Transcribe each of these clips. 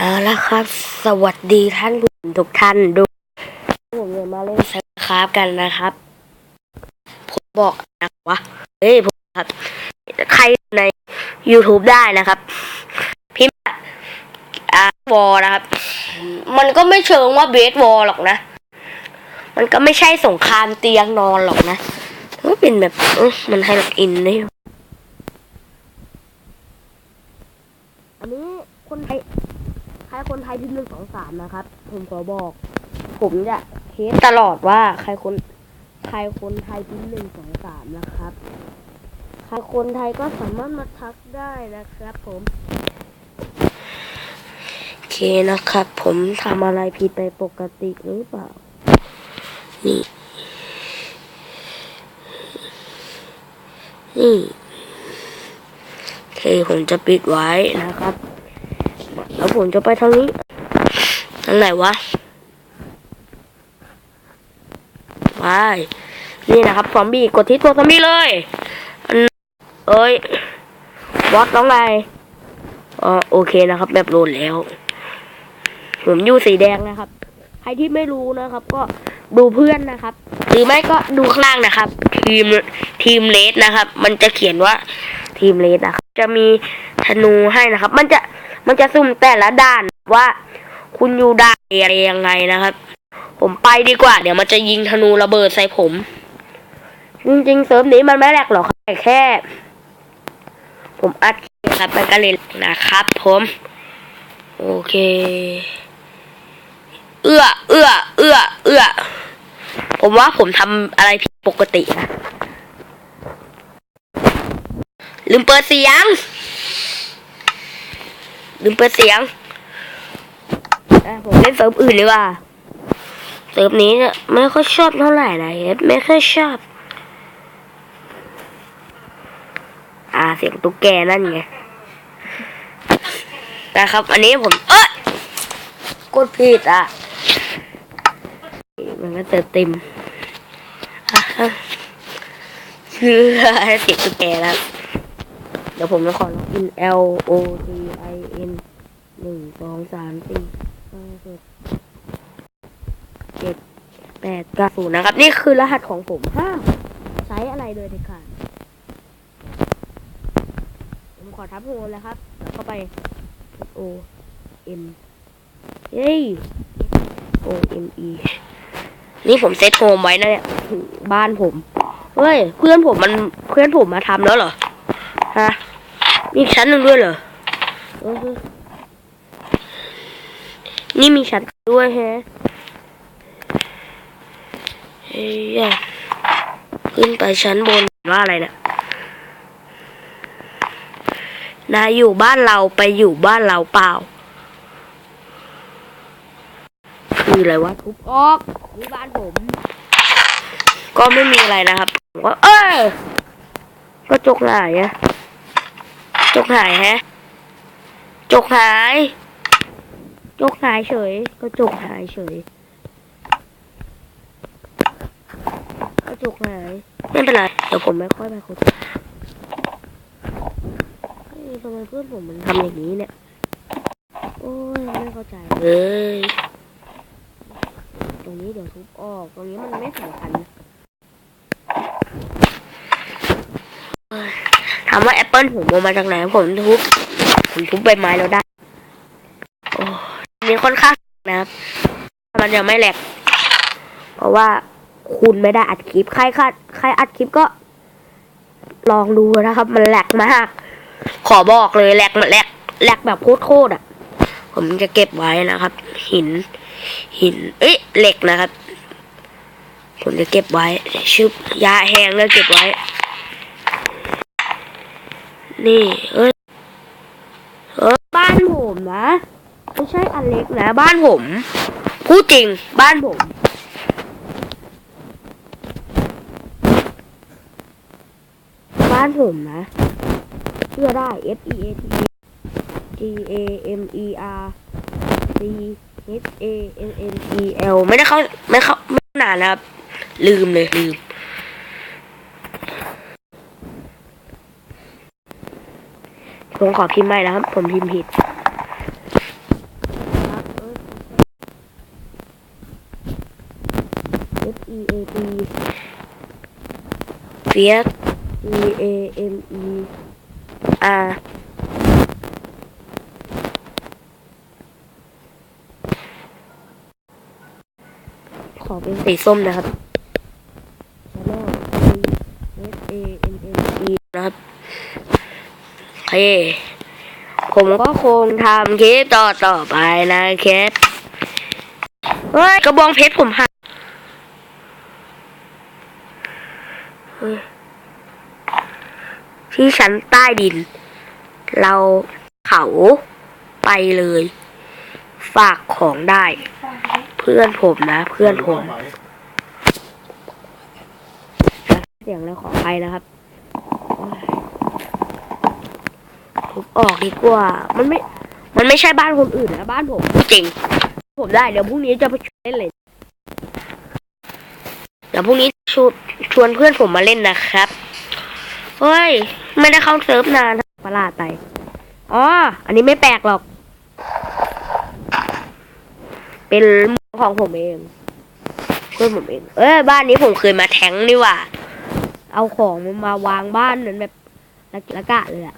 เอาละครับ สวัสดีท่านผู้ชมทุกท่านดู ผมเลยมาเล่นไซคราฟกันนะครับ ผมบอกนะว่าเฮ้ยผมครับ ใครใน YouTube ได้นะครับ พิมพ์อ่าวอนะครับ มันก็ไม่เชิงว่าเบสวอลหรอกนะ มันก็ไม่ใช่สงครามเตียงนอนหรอกนะมันเป็นแบบมันให้ล็อกอินนี่อันนี้คนไทย ใครคนไทยพิมพ์หนึ่งสองสามนะครับ ผมขอบอก ผมจะเทสตลอดว่าใครคนใครคนไทยพิมพ์หนึ่งสองสามนะครับ ใครคนไทยก็สามารถมาทักได้นะครับ ผมโอเคนะครับ ผมทำอะไรผิดไปปกติหรือเปล่า นี่ นี่โอเคผมจะปิดไว้นะครับ แล้วผมจะไปทางนี้ทางไหนวะไปนี่นะครับซอมบี้กดที่ตัวซอมบี้เลยเอ้ยบอสต้องไงอ๋อโอเคนะครับแบบโหลดแล้ว ผมอยู่สีแดงนะครับ ใครที่ไม่รู้นะครับ ก็ดูเพื่อนนะครับ หรือไม่ก็ดูข้างล่างนะครับ ทีมทีมเลสนะครับ มันจะเขียนว่าทีมเลสนะครับจะมีธนูให้นะครับ มันจะ มันจะซุ่มแต่ละด้านว่า คุณอยู่ด้านอะไรยังไงนะครับ ผมไปดีกว่า เดี๋ยวมันจะยิงธนูระเบิดใส่ผม จริงๆเสริมนี้มันไม่แหลกหรอกครับแต่แค่ ผมอัดคลิปครับมันก็เลยนะครับ ผม โอเค เอื้อ เอื้อ เอื้อ เอื้อ ผมว่าผมทำอะไรผิดปกตินะลืมเปิดเสียง ลืมเปิดเสียงผมเล่นเซิร์ฟอื่นดีกว่าเซิร์ฟนี้เนี่ยไม่ค่อยชอบเท่าไหร่นะเฮ็ดไม่ค่อยชอบ อ่าเสียงตุ๊กแกนั่นไงนะครับ อันนี้ผมเอ้ยกดผิดอะ มันก็เติมเต็มคือเสียงตุ๊กแกแล้ว เดี๋ยวผมจะขอล็อกอิน L O T I N หนึ่งสองสามสี่ห้าหกเจ็ดแปดเก้าศูนย์นะครับ นี่คือรหัสของผมห้ามใช้อะไรเลยเด็ดขาดผมขอทับโฮแล้วครับ แล้วก็ไป O M เฮ้ย O M E นี่ผมเซตโฮมไว้นะเนี่ยบ้านผม เฮ้ย เพื่อนผมมันเพื่อนผมมาทำแล้วเหรอ ฮะ มีอีกชั้นหนึ่งด้วยเหรอเออนี่มีชั้นด้วยแฮะเฮ้ยขึ้นไปชั้นบนว่าอะไรเนี่ยนายอยู่บ้านเราไปอยู่บ้านเราเปล่า คืออะไรวะทุบออกนี่บ้านผม ก็ไม่มีอะไรนะครับผมก็เออก็จกหายอะ จกหายแฮะ จกหาย จกหายเฉย ก็จกหายเฉย ก็จกหาย ไม่เป็นไร เดี๋ยวผมไม่ค่อยไปคุยทำไมเพื่อนผมมันทำอย่างนี้เนี่ย โอ้ยไม่เข้าใจเลย ตรงนี้เดี๋ยวทุบออก ตรงนี้มันไม่สำคัญนะเอ้ย ถามว่าแอปเปิลผมเอามาจากไหนผมทุบผมทุบใบไม้แล้วได้โอ้นี่ค่อนข้างนะครับมันจะไม่แหลก เพราะว่าคุณไม่ได้อัดคลิปใครคัดใครอัดคลิปก็ ลองดูนะครับ มันแหลกมาก ขอบอกเลยแหลกแหลกแหลกแบบโคตรๆอะ ผมจะเก็บไว้นะครับ หิน หิน เอ้ยเหล็กนะครับ ผมจะเก็บไว้ชึบยาแห้งแล้วเก็บไว้ นี่เอ้ยเออบ้านผมนะไม่ใช่อันเล็กนะ บ้านผมพูดจริงบ้านผมบ้านผมนะเชื่อได้ F E A T G A M E R C H A N N E L ไม่ได้เข้า ไม่เข้า ไม่นานนะครับ ลืมเลย ลืม ผมขอพิมพ์ใหม่นะครับ ผมพิมพ์ผิดเฟียส E A M E R ขอเป็นสีส้มนะครับ F A M E นะครับ เค ผมก็คงทำคลิปต่อต่อไปนะครับเฮ้ยกระบองเพชรผมหักที่ชั้นใต้ดิน เราเขาไปเลย ฝากของได้ เพื่อนผมนะ เพื่อนผม เสียงแล้วขออภัยนะครับ ทุบออกดีกว่า มันไม่ มันไม่ใช่บ้านคนอื่นนะบ้านผมจริง ผมได้เดี๋ยวพรุ่งนี้จะไปชวนเล่นเลยเดี๋ยวพรุ่งนี้ชวนชวนเพื่อนผมมาเล่นนะครับเฮ้ย ไม่ได้เข้าเซิร์ฟนานประหลาดไปอ๋ออันนี้ไม่แปลกหรอก เป็นของผมเองเพื่อนผมเอง เอ้ยบ้านนี้ผมเคยมาแทงนี่ว่า เอาของมันมาวางบ้านเหมือนแบบละกิละกะเลยอะ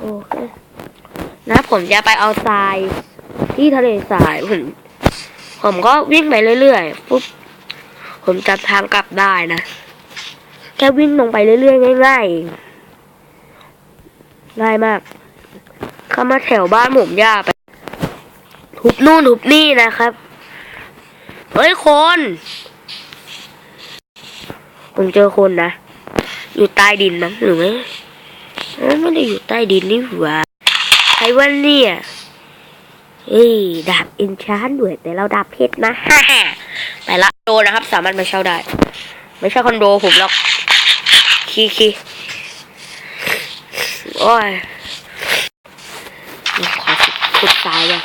โอเค นะผมจะไปเอาทรายที่ทะเลทรายผมผมก็วิ่งไปเรื่อยๆปุ๊บผมจำทางกลับได้นะแค่วิ่งลงไปเรื่อยๆง่ายๆง่ายมากเข้ามาแถวบ้านผมยาไปทุบนู่นทุบนี่นะครับเฮ้ยคน ผมเจอคนนะ อยู่ใต้ดินมั้งหรือไม่ ไม่ได้อยู่ใต้ดินนี่หว่าใครวันเนี่ยเฮ้ยดาบอินชานด้วย แต่เราดาบเพชรนะฮ่าฮ่าแต่ละโดนะครับ สามารถมาเช่าได้ ไม่ใช่คอนโดผมหรอกคีคีโอ้ยขอขุดตายเลย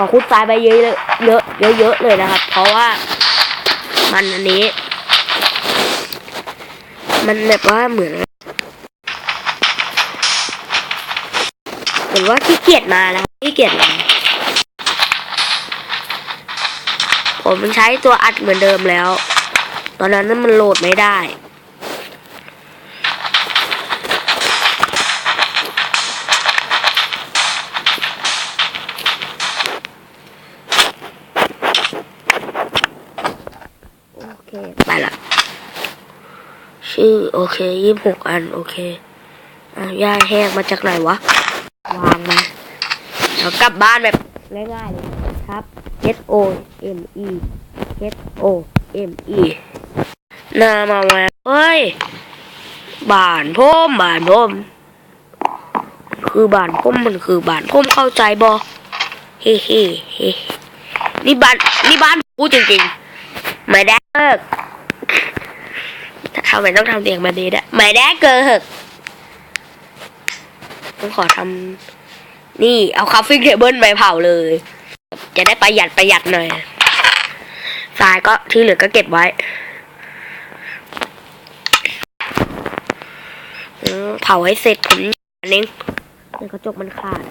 ขอคุดทรายไปเยอะเลยเยอะเยอะเยอะเลยนะครับ เพราะว่ามันอันนี้ มันแบบว่าเหมือนเหมือนว่าขี้เกียจมานะครับขี้เกียจมาผมใช้ตัวอัดเหมือนเดิมแล้ว ตอนนั้นนั้นมันโหลดไม่ได้ โอเค ไปละ ชื่อ โอเคยี่สิบหกอัน โอเคอะย่าแห้งมาจากไหนวะ วางมาเดี๋ยวกลับบ้านแบบง่ายๆเลยครับ H O M E H O M E นามาแวะเฮ้ย บานพ่มบานพมคือบานพ่มมันคือบานพ่มเข้าใจบอเฮ้เฮ้เฮ้นี่บ้านนี่บ้านกูจริงๆ ไม่ได้เกิก ทำไมต้องทำเสียงแบบนี้ด้วยไม่ได้เกิกต้องขอทำนี่เอาคาฟิ้งเทเบิลไปเผาเลย จะได้ประหยัดประหยัดหน่อยทรายก็ที่เหลือก็เก็บไว้เผาให้เสร็จผมอันนี้เดี๋ยวกระจกมันขาด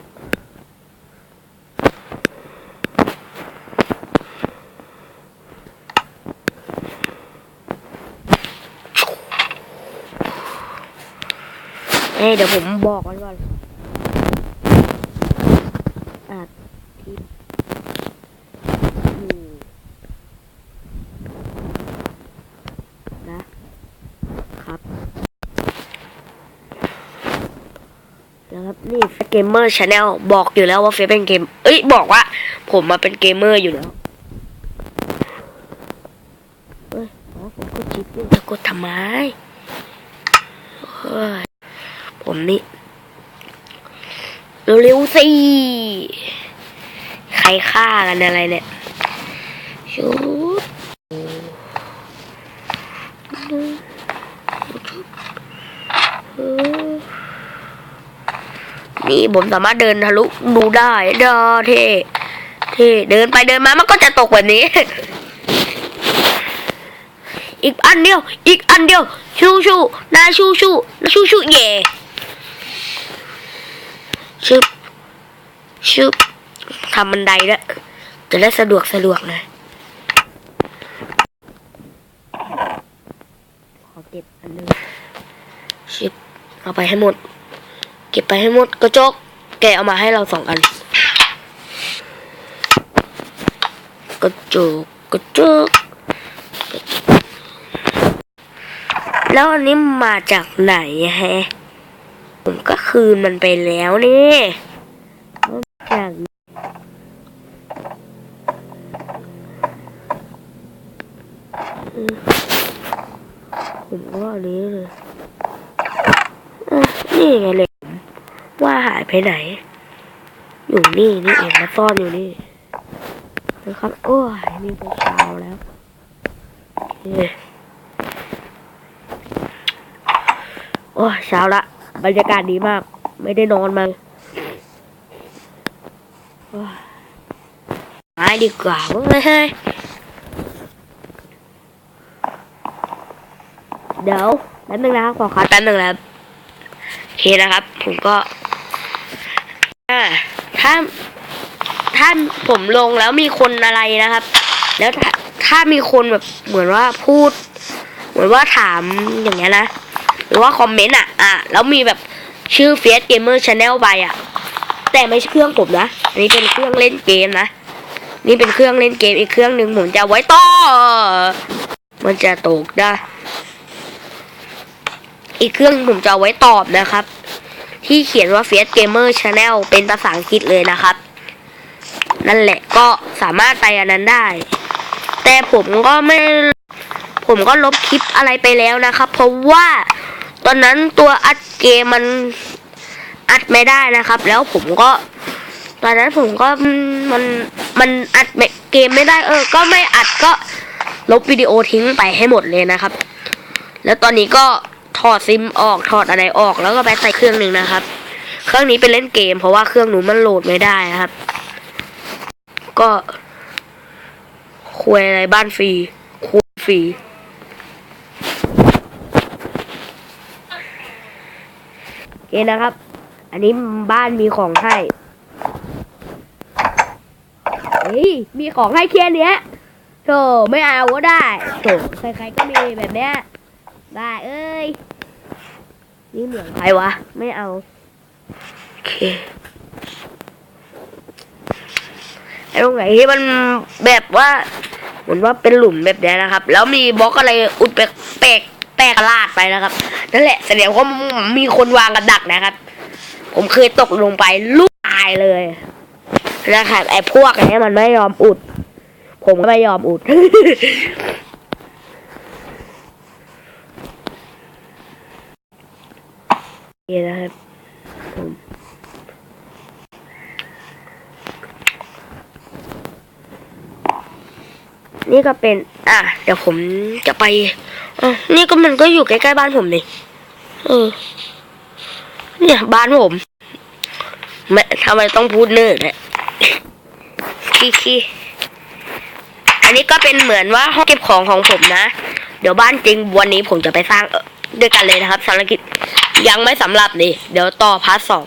เอ้ยเดี๋ยวผมบอกมันก่อนอะพิมพ์อยู่นะครับนะครับนี่เกมเมอร์ชาแนลบอกอยู่แล้วว่าเฟซเป็นเกม เอ้ยบอกว่า ผมมาเป็นเกมเมอร์อยู่แล้วเอ้ยอ๋อผมกดจิบอยู่จะกดทำไมเฮ้ย ผมนี่เร็วๆสิใครฆ่ากันอะไรเนี่ยชุดนี่ผมสามารถเดินทะลุดูได้ดอเท่เท่เดินไปเดินมามันก็จะตกแบบนี้ อีกอันเดียว อีกอันเดียว ชูชูนาชูชูนาชูชูเย่ ชึบชึบทำบันไดด้วยจะได้สะดวกสะดวกหน่อยขอเก็บอันหนึงชึบเอาไปให้หมด เก็บไปให้หมดกระจก แกเอามาให้เราสองอัน กระจกกระจกแล้วอันนี้มาจากไหนแฮะ ผมก็คืนมันไปแล้วนี่มาจากผมว่าอันนี้เลยนี่ไงเลยว่าหายไปไหน อยู่นี่นี่เองมาซ่อนอยู่นี่นะครับ โอ้ยนี่เป็นเช้าแล้วโอเคโอ้ยเช้าละ บรรยากาศดีมาก ไม่ได้นอนมาโอ้ยดีกว่าเว้ยเฮ้ยเดี๋ยวแป๊บนึงนะครับขอคัดแป๊บนึงนะครับโอเคนะครับ ผมก็ถ้าถ้าผมลงแล้วมีคนอะไรนะครับ แล้วถ้าถ้ามีคนแบบเหมือนว่าพูด เหมือนว่าถามอย่างเงี้ยนะ หรือว่าคอมเมนต์อะอะแล้วมีแบบชื่อเฟียสเกมเมอร์ชาแนลไปอะ แต่ไม่ใช่เครื่องผมนะ อันนี้เป็นเครื่องเล่นเกมนะ นี่เป็นเครื่องเล่นเกมอีกเครื่องหนึ่งผมจะไว้ต่อ มันจะตกได้ อีกเครื่องผมจะไว้ตอบนะครับ ที่เขียนว่าเฟียสเกมเมอร์ชาแนลเป็นภาษาอังกฤษเลยนะครับ นั่นแหละก็สามารถไปอันนั้นได้ แต่ผมก็ไม่ผมก็ลบคลิปอะไรไปแล้วนะครับ เพราะว่า ตอนนั้นตัวอัดเกมมันอัดไม่ได้นะครับ แล้วผมก็ ตอนนั้นผมก็มันมันอัดไม่เกมไม่ได้เออ ก็ไม่อัดก็ลบวิดีโอทิ้งไปให้หมดเลยนะครับ แล้วตอนนี้ก็ถอดซิมออกถอดอะไรออก แล้วก็ไปใส่เครื่องหนึ่งนะครับ เครื่องนี้เป็นเล่นเกม เพราะว่าเครื่องหนูมันโหลดไม่ได้นะครับ ก็คุยอะไรบ้านฟรีคุยฟรีโอ เคนะครับ อันนี้บ้านมีของให้เฮ้ยมีของให้แค่เนี้ยโถไม่เอาก็ได้โถใครๆก็มีแบบเนี้ยได้เอ้ย นี่เหมือนใครวะ ไม่เอาโอเคไอ้ตรงไหนที่มันแบบว่าเหมือนว่าเป็นหลุมแบบเนี้ยนะครับ แล้วมีบล็อกอะไรอุดแปลก แปลกลกประลาดไปนะครับ นั่นแหละแสดงว่ามีคนวางกับดักนะครับ ผมเคยตกลงไปลูกตายเลยนะครับไอ้พวกนี้มันไม่ยอมอุด ผมก็ไม่ยอมอุดนี่นะครับ นี่ก็เป็น อะ เดี๋ยวผมจะไปอะนี่ก็มันก็อยู่ใกล้ๆบ้านผมนี่ เออ เนี่ยบ้านผมไม่ทำไมต้องพูดเนิ่นเนี่ยขี้ขี้อันนี้ก็เป็นเหมือนว่าห้องเก็บของของผมนะ เดี๋ยวบ้านจริงวันนี้ผมจะไปสร้างด้วยกันเลยนะครับสำหรับกิจยังไม่สำหรับนี่ เดี๋ยวต่อพาร์ทสอง